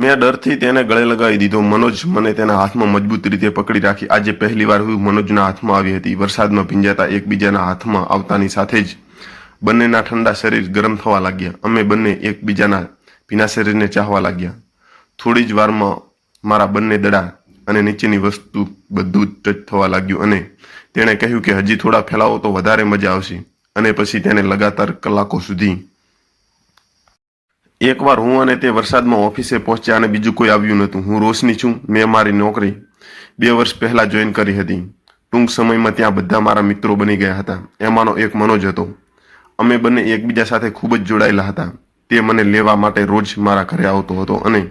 મેં ડરથી તેને ગળે લગાવી દીધો. મનોજ મને તેના હાથમાં મજબૂત રીતે પકડી રાખી. આજે પહેલી વાર હું મનોજના હાથમાં આવી હતી. વરસાદમાં ભીંજાતા એકબીજાના હાથમાં આવતાની સાથે જ બંનેના ઠંડા શરીર ગરમ થવા લાગ્યા. અમે બંને એકબીજાના ભીના શરીરને ચાહવા લાગ્યા. થોડી જ વારમાં મારા બંને દડા અને નીચેની વસ્તુ બધું જ ટચ થવા લાગ્યું અને તેણે કહ્યું કે હજી થોડા ફેલાવો તો વધારે મજા આવશે. અને પછી તેને લગાતાર કલાકો સુધી એકવાર હું અને તે વરસાદમાં ઓફિસે પહોંચ્યા અને બીજું કોઈ આવ્યું નહોતું. હું રોશની છું. મેં મારી નોકરી બે વર્ષ પહેલા જોઈન કરી હતી. ટૂંક સમયમાં ત્યાં બધા મારા મિત્રો બની ગયા હતા. એમાંનો એક મનોજ હતો. અમે બંને એકબીજા સાથે ખૂબ જ જોડાયેલા હતા. તે મને લેવા માટે રોજ મારા ઘરે આવતો હતો અને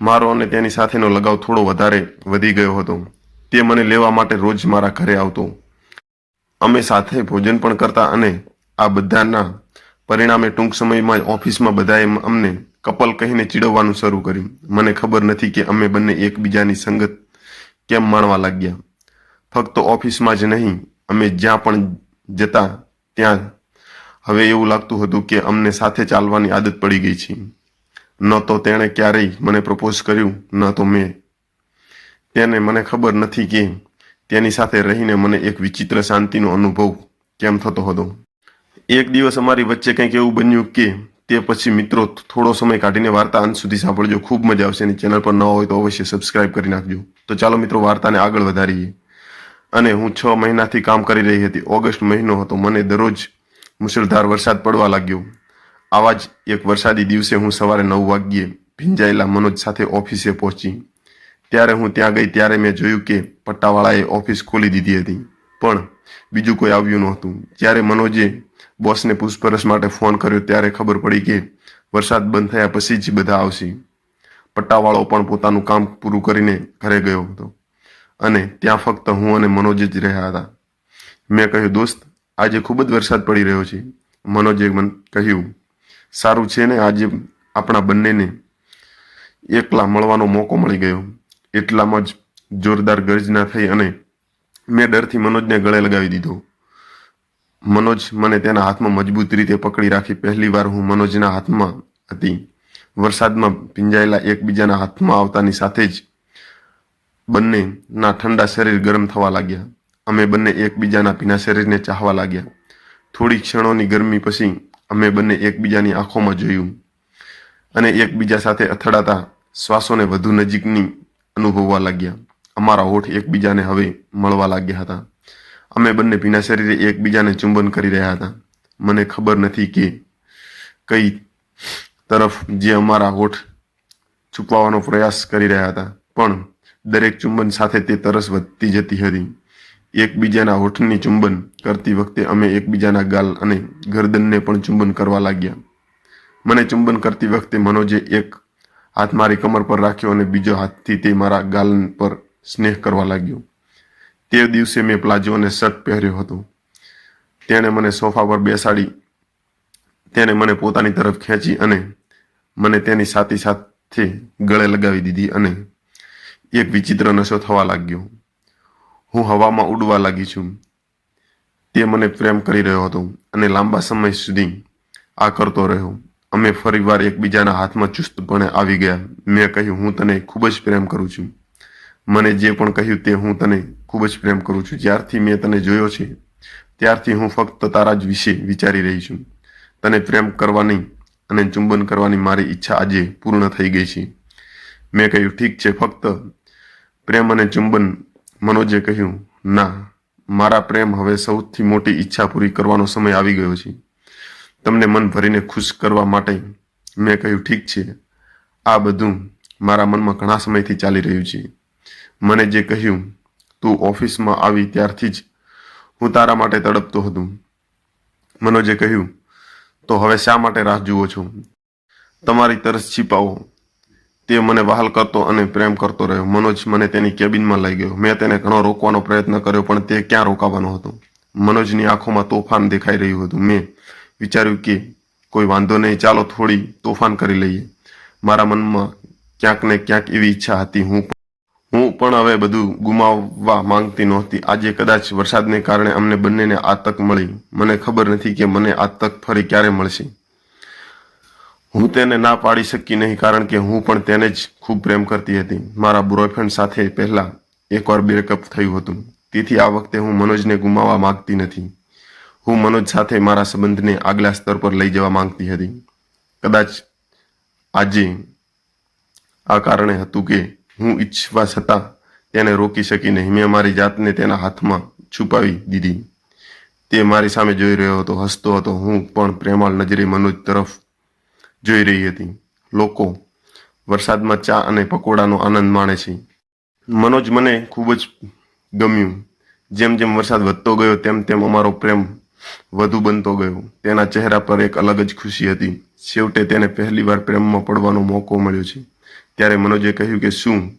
મારો અને તેની સાથેનો લગાવ થોડો વધારે વધી ગયો હતો. તે મને લેવા માટે રોજ મારા ઘરે આવતો. અમે સાથે ભોજન પણ કરતા અને આ બધાના પરિણામે ટૂંક સમયમાં જ ઓફિસમાં બધાએ અમને કપલ કહીને ચીડવવાનું શરૂ કર્યું. મને ખબર નથી કે અમે બંને એકબીજાની સંગત કેમ માણવા લાગ્યા. ફક્ત ઓફિસમાં જ નહીં, અમે જ્યાં પણ જતા ત્યાં હવે એવું લાગતું હતું કે અમને સાથે ચાલવાની આદત પડી ગઈ છે. ન તો તેણે ક્યારેય મને પ્રપોઝ કર્યું, ન તો મેં. તેને મને ખબર નથી કે તેની સાથે રહીને મને એક વિચિત્ર શાંતિનો અનુભવ કેમ થતો હતો. એક દિવસ અમારી વચ્ચે કંઈક એવું બન્યું કે તે પછી મિત્રો, થોડો સમય કાઢીને વાર્તા અંત સુધી સાંભળજો. ખૂબ મજા આવશે. અને ચેનલ પર ન હોય તો અવશ્ય સબસ્ક્રાઇબ કરી નાખજો. તો ચાલો મિત્રો, વાર્તાને આગળ વધારીએ. અને હું છ મહિનાથી કામ કરી રહી હતી. ઓગસ્ટ મહિનો હતો. મને દરરોજ મુશળધાર વરસાદ પડવા લાગ્યો. આવા જ એક વરસાદી દિવસે હું સવારે નવ વાગ્યે ભીંજાયેલા મનોજ સાથે ઓફિસે પહોંચી. ત્યારે હું ત્યાં ગઈ. ત્યારે મેં જોયું કે પટ્ટાવાળાએ ઓફિસ ખોલી દીધી હતી. પણ બીજું કોઈ આવ્યું નહોતું. જ્યારે મનોજે બોસને પૂછપરછ માટે ફોન કર્યો ત્યારે ખબર પડી કે વરસાદ બંધ થયા પછી જ બધા આવશે. પટ્ટાવાળો પણ પોતાનું કામ પૂરું કરીને ઘરે ગયો હતો. અને ત્યાં ફક્ત હું અને મનોજ જ રહ્યા હતા. મેં કહ્યું, દોસ્ત, આજે ખૂબ જ વરસાદ પડી રહ્યો છે. મનોજે મને કહ્યું, સારું છે ને, આજે આપણા બંનેને એકલા મળવાનો મોકો મળી ગયો. એટલામાં જ જોરદાર ગર્જના થઈ અને મેં ડરથી મનોજને ગળે લગાવી દીધો. મનોજ મને તેના હાથમાં મજબૂત રીતે પકડી રાખી પહેલી વાર હું મનોજના હાથમાં હતી. વરસાદમાં ભીંજાયેલા એકબીજાના હાથમાં આવતાની સાથે જ બંનેના ઠંડા શરીર ગરમ થવા લાગ્યા. અમે બંને એકબીજાના ભીના શરીરને ચાહવા લાગ્યા. થોડી ક્ષણોની ગરમી પછી અમે બંને એકબીજાની આંખોમાં જોયું અને એકબીજા સાથે અથડાતા શ્વાસોને વધુ નજીકની અનુભવવા લાગ્યા. અમારા હોઠ એકબીજાને હવે મળવા લાગ્યા હતા. અમે બંને ભીના શરીરે એકબીજાને ચુંબન કરી રહ્યા હતા. મને ખબર નથી કે કઈ તરફ જે અમારા હોઠ છુપાવવાનો પ્રયાસ કરી રહ્યા હતા. પણ દરેક ચુંબન સાથે તે તરસ વધતી જતી હતી. એકબીજાના હોઠની ચુંબન કરતી વખતે અમે એકબીજાના ગાલ અને ગરદનને પણ ચુંબન કરવા લાગ્યા. મને ચુંબન કરતી વખતે મનોજે એક હાથ મારી કમર પર રાખ્યો અને બીજો હાથથી તે મારા ગાલ પર સ્નેહ કરવા લાગ્યો. તે દિવસે મેં પ્લાઝો અને શર્ટ પહેર્યો હતો. તેણે મને સોફા પર બેસાડી તેણે મને પોતાની તરફ ખેંચી અને મને તેની સાથી સાથે ગળે લગાવી દીધી અને એક વિચિત્ર નશો થવા લાગ્યો. હું હવામાં ઉડવા લાગી છું. તે મને પ્રેમ કરી રહ્યો હતો અને લાંબા સમય સુધી આ કરતો રહ્યો. અમે ફરીવાર એકબીજાના હાથમાં ચુસ્તપણે આવી ગયા. મેં કહ્યું, હું તને ખૂબ જ પ્રેમ કરું છું. મને જે પણ કહ્યું તે હું તને ખૂબ જ પ્રેમ કરું છું. જ્યારથી મેં તને જોયો છે, ત્યારથી હું ફક્ત તારા જ વિશે વિચારી રહી છું. તને પ્રેમ કરવાની અને ચુંબન કરવાની મારી ઈચ્છા આજે પૂર્ણ થઈ ગઈ છે. મેં કહ્યું, ઠીક છે, ફક્ત પ્રેમ અને ચુંબન. મનોજે કહ્યું, ના, મારા પ્રેમ હવે સૌથી મોટી ઈચ્છા પૂરી કરવાનો સમય આવી ગયો છે. તમને મન ભરીને ખુશ કરવા માટે મેં કહ્યું, ઠીક છે, આ બધું મારા મનમાં ઘણા સમયથી ચાલી રહ્યું છે. મને જે કહ્યું, તું ઓફિસમાં આવી ત્યારથી જ હું તારા માટે તડપતો હતો. મનોજે કહ્યું, તો હવે શા માટે રાહ જુઓ છો? તમારી તરસ છીપાવો. તે મને વહાલ કરતો અને પ્રેમ કરતો રહ્યો. મનોજ મને તેની કેબિનમાં લઈ ગયો. મેં તેને ઘણો રોકવાનો પ્રયત્ન કર્યો, પણ તે ક્યાં રોકાવાનો હતો? મનોજની આંખોમાં તોફાન દેખાઈ રહ્યું હતું. મેં વિચાર્યું કે કોઈ વાંધો નહીં, ચાલો થોડી તોફાન કરી લઈએ. મારા મનમાં ક્યાંક ને ક્યાંક એવી ઈચ્છા હતી. હું પણ હવે બધું ગુમાવવા માંગતી નહોતી. આજે કદાચ વરસાદને કારણે અમને બંનેને આ તક મળી. મને ખબર નથી કે મને આ તક ફરી ક્યારે મળશે. હું તેને ના પાડી શકી નહીં કારણ કે હું પણ તેને જ ખૂબ પ્રેમ કરતી હતી. મારા બોયફ્રેન્ડ સાથે પહેલા એકવાર બ્રેકઅપ થયું હતું. તેથી આ વખતે હું મનોજને ગુમાવવા માંગતી નથી. હું મનોજ સાથે મારા સંબંધને આગલા સ્તર પર લઈ જવા માંગતી હતી. કદાચ આજે આ કારણે હતું કે હું ઈચ્છવા છતાં તેને રોકી શકી નહીં. મેં મારી જાતને તેના હાથમાં છુપાવી દીધી. તે મારી સામે જોઈ રહ્યો હતો, હસતો હતો. હું પણ પ્રેમાળ નજરે મનોજ તરફ જોઈ રહી હતી. લોકો વરસાદમાં ચા અને પકોડાનો આનંદ માણે છે. મનોજ મને ખૂબ જ ગમ્યું. જેમ જેમ વરસાદ વધતો ગયો, તેમ તેમ અમારો પ્રેમ વધુ બનતો ગયો. તેના ચહેરા પર એક અલગ જ ખુશી હતી. છેવટે તેને પહેલીવાર પ્રેમમાં પડવાનો મોકો મળ્યો છે. ત્યારે મનોજે કહ્યું કે, શું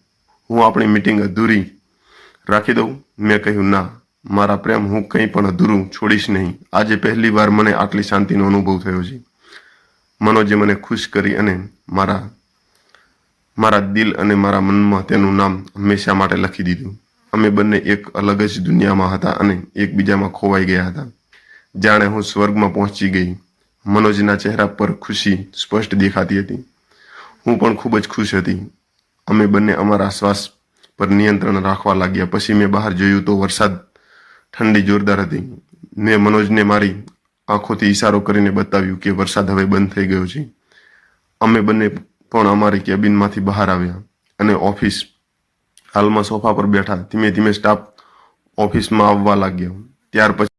હું આપણી મિટિંગ અધૂરી રાખી દઉં? મેં કહ્યું, ના, મારા પ્રેમ હું કંઈ પણ અધૂરું છોડીશ નહીં. આજે પહેલી વાર મને આટલી શાંતિનો અનુભવ થયો છે. મનોજે મને ખુશ કરી અને મારા મારા દિલ અને મારા મનમાં તેનું નામ હંમેશા માટે લખી દીધું. અમે બંને એક અલગ જ દુનિયામાં હતા અને એકબીજામાં ખોવાઈ ગયા હતા. જાણે હું સ્વર્ગમાં પહોંચી ગઈ. મનોજના ચહેરા પર ખુશી સ્પષ્ટ દેખાતી હતી. હું પણ ખૂબ જ ખુશ હતી. અમે બંને અમારા શ્વાસ પર નિયંત્રણ રાખવા લાગ્યા. પછી મેં બહાર જોયું તો વરસાદ ઠંડી જોરદાર હતી. મેં મનોજને મારી આંખોથી ઈશારો કરીને બતાવ્યું કે વરસાદ હવે બંધ થઈ ગયો છે. અમે બંને પણ અમારી કેબિનમાંથી બહાર આવ્યા અને ઓફિસ હાલમાં સોફા પર બેઠા ધીમે ધીમે સ્ટાફ ઓફિસમાં આવવા લાગ્યો. ત્યાર પછી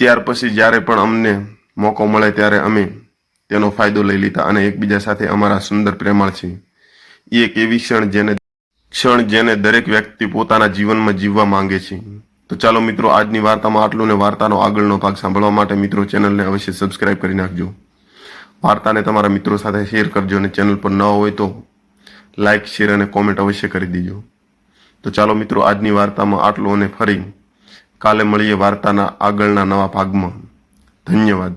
ત્યાર પછી જ્યારે પણ અમને મોકો મળે ત્યારે અમે તેનો ફાયદો લઈ લીધા અને એકબીજા સાથે અમારા સુંદર પ્રેમાળ છે. એ એક એવી ક્ષણ જેને ક્ષણ જેને દરેક વ્યક્તિ પોતાના જીવનમાં જીવવા માંગે છે. તો ચાલો મિત્રો, આજની વાર્તામાં આટલું ને વાર્તાનો આગળનો ભાગ સાંભળવા માટે મિત્રો ચેનલને અવશ્ય સબસ્ક્રાઇબ કરી નાખજો. વાર્તાને તમારા મિત્રો સાથે શેર કરજો અને ચેનલ પર ન હોય તો લાઇક શેર અને કોમેન્ટ અવશ્ય કરી દેજો. તો ચાલો મિત્રો, આજની વાર્તામાં આટલું અને ફરી કાલે મળીએ વાર્તાના આગળના નવા ભાગમાં. ધન્યવાદ.